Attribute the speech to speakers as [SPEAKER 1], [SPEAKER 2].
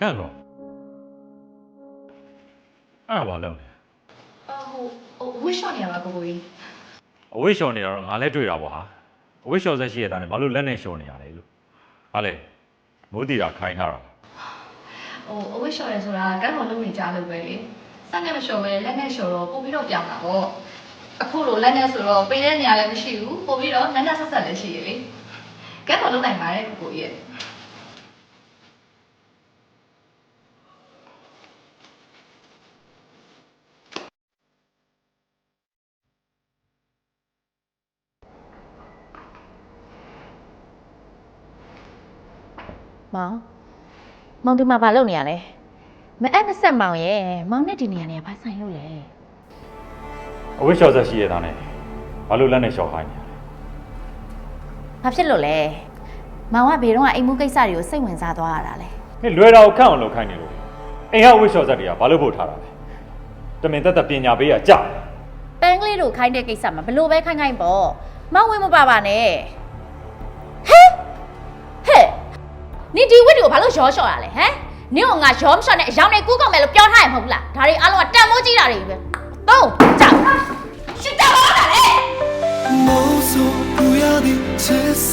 [SPEAKER 1] ကန့်တော့အဲ့ဒါဘာလုပ်လဲ
[SPEAKER 2] အော်ဟိုဟိုဝစ်ရှော့နေရပါကိုကိုကြီး
[SPEAKER 1] အဝိရှော်နေတော့ငါလည်းတွေ့တာပေါ့ဟာအဝိရှော်ဆက်ရှိရတာနဲ့ဘာလို့လက်နဲ့ရှော်နေရလဲလို့ဟာလေမိုးတီတာခိုင်းထားတာ
[SPEAKER 2] ဟိုအဝစ်ရှော့ရဲဆိုတာကန်းတော်လုံးနေကြလို့ပဲလေစက်နဲ့မရှော့ပဲလက်နဲ့ရှော့တော့ပို့ပြီးတော့ပြောင်းတာပေါ့အခုလိုလက်နဲ့ဆိုတော့ပေးတဲ့နေရာလည်းမရှိဘူးပို့ပြီးတော့နက်နက်ဆက်ဆက်လည်းရှိရလေကန်းတော်လုံးနိုင်ပါတယ်ကိုကိုကြီးရဲ့
[SPEAKER 3] မောင်မောင်ဒီမှာဘာလုပ်နေရလဲမအဲ့မဆက်မောင်ရဲ့မောင်နဲ့ဒီနေရာနေဘာဆိုင်လို့လဲ
[SPEAKER 1] အဝိရှော်ဆက်ရှိရတာနဲ့ဘာလို့လက်နဲ့ရှော်ခိုင်းနေရလဲ
[SPEAKER 3] ဘာဖြစ်လို့လဲမောင်ကဘေတော့အိမ်မှုကိစ္စတွေကိုစိတ်ဝင်စားသွားရတာလဲ
[SPEAKER 1] ဟဲ့လွယ်တာကိုခန့်အောင်လုပ်ခိုင်းနေလို့အိမ်ဟအဝိရှော်ဆက်တွေကဘာလို့ဖို့ထားတာလဲတမင်သက်သက်ပညာပေးရကြောက်
[SPEAKER 3] ပန်းကလေးတို့ခိုင်းတဲ့ကိစ္စမှာဘလို့ပဲခိုင်းခိုင်းပေါ့မောင်ဝင်မပါပါနဲ့ နင်ဒီဝိတ်တွေကိုဘာလို့ရောလျှော့ရလဲဟမ်နင်ကငါရောမလျှော့နဲ့အယောင်နဲ့ကူးကောက်မယ်လို့ပြောထားရမဟုတ်ဘူးလားဒါတွေအားလုံးကတန်မိုးကြီးတာတွေပဲသုံးကြောက်ရှစ်ကြောက်ပါလားလေ
[SPEAKER 4] 梦所不要你接受